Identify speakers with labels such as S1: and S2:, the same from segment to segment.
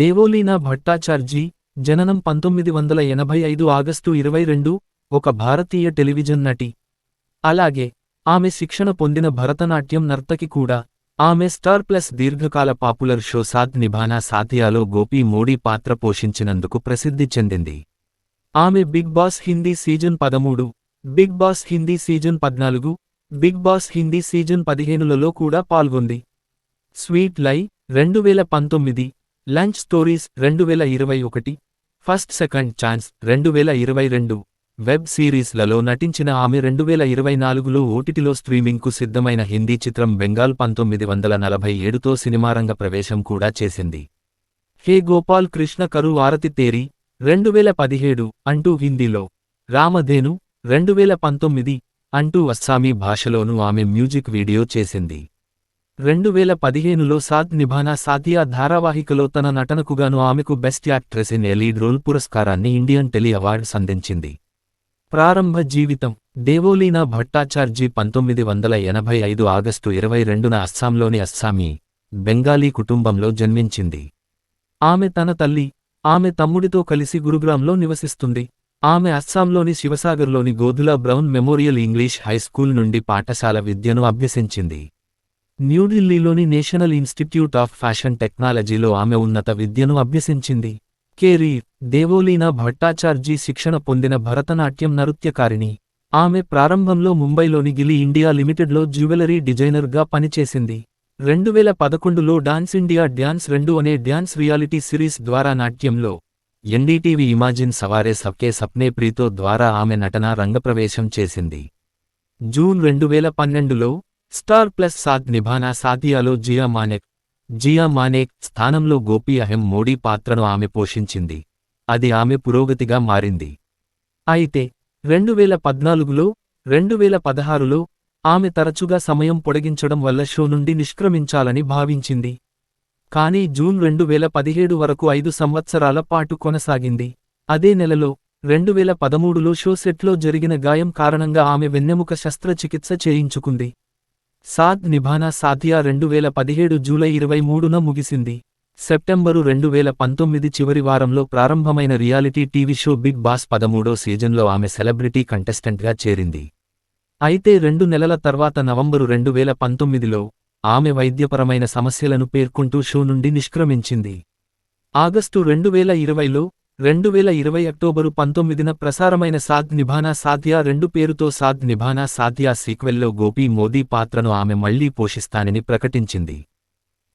S1: దేవోలీనా భట్టాచార్జీ జననం పంతొమ్మిది వందల ఎనభై ఐదు ఆగస్టు ఇరవై రెండు ఒక భారతీయ టెలివిజన్ నటి. అలాగే ఆమె శిక్షణ పొందిన భరతనాట్యం నర్తకి కూడా. ఆమె స్టార్ ప్లస్ దీర్ఘకాల పాపులర్ షో సాద్ నిభానా సాథియాలో గోపీ మోడీ పాత్ర పోషించినందుకు ప్రసిద్ధి చెందింది. ఆమె బిగ్ బాస్ హిందీ సీజన్ పదమూడు బిగ్ బాస్ హిందీ సీజన్ పద్నాలుగు బిగ్ బాస్ హిందీ సీజన్ పదిహేనులలో కూడా పాల్గొంది. స్వీట్ లై రెండు వేల పంతొమ్మిది లంచ్ స్టోరీస్ రెండు వేల ఇరవై ఒకటి ఫస్ట్ సెకండ్ ఛాన్స్ రెండు వేల ఇరవై రెండు వెబ్ సిరీస్లలో నటించిన ఆమె రెండు వేల ఇరవై నాలుగులో ఓటిటిలో స్ట్రీమింగ్కు సిద్ధమైన హిందీ చిత్రం బెంగాల్ పంతొమ్మిది వందల నలభై ఏడుతో సినిమారంగ ప్రవేశం కూడా చేసింది. హే గోపాల్ కృష్ణ కరు ఆరతి తేరి రెండు వేల పదిహేడు అంటూ హిందీలో రామధేను రెండు వేల పంతొమ్మిది అంటూ అస్సామీ భాషలోనూ ఆమె మ్యూజిక్ వీడియో చేసింది. రెండు వేల పదిహేనులో సాద్ నిభానా సాథియా ధారావాహికలో తన నటనకుగాను ఆమెకు best actress in a lead role పురస్కారాన్ని ఇండియన్ టెలి అవార్డ్స్ అందించింది. ప్రారంభ జీవితం దేవోలీనా భట్టాచార్జీ పంతొమ్మిది వందల ఎనభై ఐదు ఆగస్టు ఇరవై రెండున అస్సాంలోని అస్సామీ బెంగాలీ కుటుంబంలో జన్మించింది. ఆమె తన తల్లి ఆమె తమ్ముడితో కలిసి గురుగ్రాంలో నివసిస్తుంది. ఆమె అస్సాంలోని శివసాగర్లోని Godhula Brown Memorial English high school నుండి పాఠశాల విద్యను అభ్యసించింది. న్యూఢిల్లీలోని నేషనల్ ఇన్స్టిట్యూట్ ఆఫ్ ఫ్యాషన్ టెక్నాలజీలో ఆమె ఉన్నత విద్యను అభ్యసించింది. కేరీ దేవోలీనా భట్టాచార్జీ శిక్షణ పొందిన భరతనాట్యం నృత్యకారిణి. ఆమె ప్రారంభంలో ముంబైలోని గిలి ఇండియా లిమిటెడ్లో జ్యువెలరీ డిజైనర్గా పనిచేసింది. రెండు వేల పదకొండులో డాన్స్ ఇండియా డ్యాన్స్ రెండు అనే డ్యాన్స్ రియాలిటీ సిరీస్ ద్వారా నాట్యంలో ఎన్డీటీవీ ఇమాజిన్ సవారే సబ్కే సప్నే ప్రీతో ద్వారా ఆమె నటన రంగప్రవేశం చేసింది. జూన్ రెండు వేల పన్నెండులో స్టార్ ప్లస్ సాద్ నిభానా సాథియాలో జియా మానెక్. జియా మానేక్ స్థానంలో గోపి అహెం మోడీ పాత్రను ఆమె పోషించింది. అది ఆమె పురోగతిగా మారింది. అయితే రెండు వేల పద్నాలుగులో రెండు వేల పదహారులో ఆమె తరచుగా సమయం పొడిగించడం వల్ల షో నుండి నిష్క్రమించాలని భావించింది. కానీ జూన్ రెండు వేల పదిహేడు వరకు ఐదు సంవత్సరాల పాటు కొనసాగింది. అదే నెలలో రెండు వేల పదమూడులో షో సెట్లో జరిగిన గాయం కారణంగా ఆమె వెన్నెముక శస్త్రచికిత్స చేయించుకుంది. సాద్ నిభానా సాథియా రెండు వేల పదిహేడు జూలై ఇరవై మూడున ముగిసింది. సెప్టెంబరు రెండు వేల పంతొమ్మిది చివరి వారంలో ప్రారంభమైన reality TV show Bigg Boss పదమూడో సీజన్లో ఆమె సెలబ్రిటీ కంటెస్టెంట్గా చేరింది. అయితే రెండు నెలల తర్వాత నవంబరు రెండు వేల పంతొమ్మిదిలో ఆమె వైద్యపరమైన సమస్యలను పేర్కొంటూ షో నుండి నిష్క్రమించింది. ఆగస్టు రెండు వేల ఇరవైలో రెండు వేల ఇరవై అక్టోబరు పంతొమ్మిదిన ప్రసారమైన సాద్ నిభానా సాధ్యా రెండు పేరుతో సాద్ నిభానా సాధ్యా సీక్వెల్లో గోపీ మోదీ పాత్రను ఆమె మళ్ళీ పోషిస్తానని ప్రకటించింది.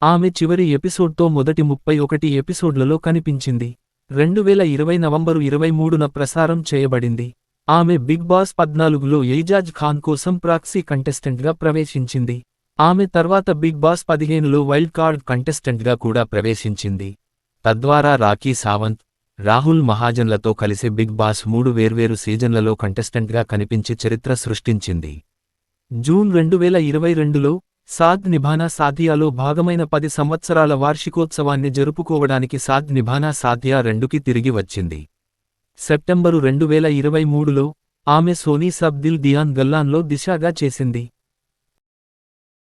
S1: ఆమె చివరి ఎపిసోడ్తో మొదటి ముప్పై ఒకటి ఎపిసోడ్లలో కనిపించింది. రెండు వేల ఇరవై నవంబరు ఇరవై మూడున ప్రసారం చేయబడింది. ఆమె బిగ్ బాస్ పద్నాలుగులో ఎయిజాజ్ ఖాన్ కోసం ప్రాక్సీ కంటెస్టెంట్గా ప్రవేశించింది. ఆమె తర్వాత బిగ్ బాస్ పదిహేనులో వైల్డ్ కార్డ్ కంటెస్టెంట్గా కూడా ప్రవేశించింది. తద్వారా రాఖీ సావంత్ రాహుల్ మహాజన్లతో కలిసి బిగ్ బాస్ మూడు వేర్వేరు సీజన్లలో కంటెస్టెంట్గా కనిపించి చరిత్ర సృష్టించింది. జూన్ రెండు వేల ఇరవై రెండులో సాద్ నిభానా సాధియాలో భాగమైన పది సంవత్సరాల వార్షికోత్సవాన్ని జరుపుకోవడానికి సాద్ నిభానా సాధియా రెండుకి తిరిగి వచ్చింది. సెప్టెంబరు రెండు వేల ఇరవై మూడులో ఆమె సోనీ సబ్ దిల్ దియాన్ గల్లాన్లో దిశాగా చేసింది.